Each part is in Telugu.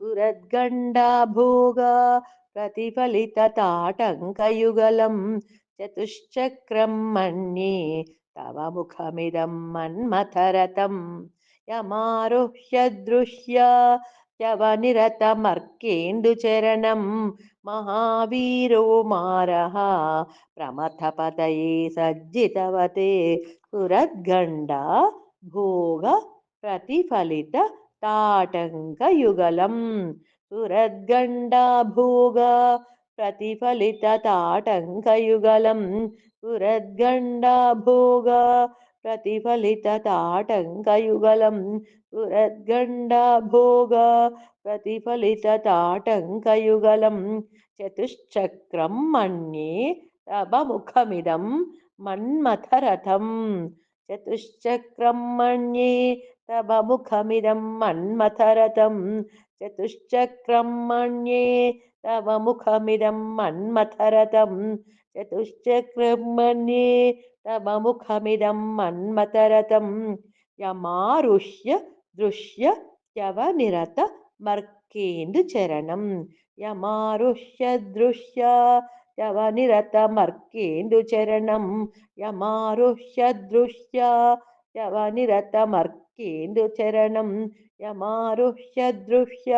सुरद्गण्डाभोगा प्रतिफलितताटङ्कयुगलं चतुश्चक्रं मन्ये तव मुखमिदं मन्मथरतं यमारुह्य दृश्या यवनिरतमर्केन्दुचरणं महावीरो मारः प्रमथपतये सज्जितवते सुरद्गण्डा भोग प्रतिफलित ताटङ्कयुगलं सुरद्गण्डाभोग प्रतिफलितताटङ्कयुगलं सुरद्गण्डाभोग प्रतिफलितताटङ्कयुगलं सुरद्गण्डाभोग प्रतिफलितताटङ्कयुगलं चतुश्चक्रं मन्ये तव मुखमिदं చతుశ్చక్రం మణ్యే తవ ముఖమిదం మన్మథరథం చతుశ్చక్రం మణ్యే తవ ముఖమిదం మన్మథరథం చతుశ్చక్రం మణ్యే తవ ముఖమిదం మన్మథరథం యమారుష్య దృశ్య యవనిరత మర్కేందు చరణం యమారుష్య దృశ్య తవ నిరతమర్కేందు చరణం? యమారుహ్య దృశ్య తవ నిరతమర్కేందు చరణం? యమారుహ్య దృశ్య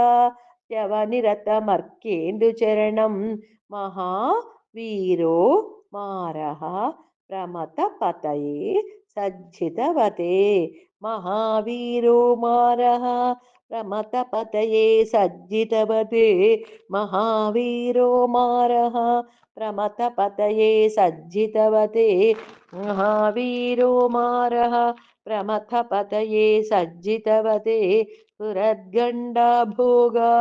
తవ నిరతమర్కేందు చరణం? మహావీరో మారహ ప్రమత పతయే सज्जितवते। महावीरो मारः प्रमतपतये सज्जितवते। महावीरो मारः प्रमतपतये सज्जितवते। महावीरो मारः प्रमथपतये सज्जितवते सुरद्गण्डाभोगा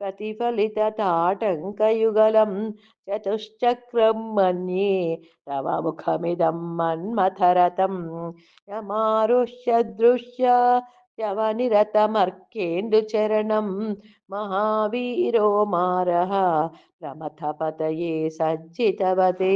प्रतिफलितताटङ्कयुगलं चतुश्चक्रं मन्ये तव मुखमिदं मन्मथरथं यमारुह्य दृश्य यवनिरतमर्केन्दुचरणं महावीरो मारः प्रमथपतये सज्जितवते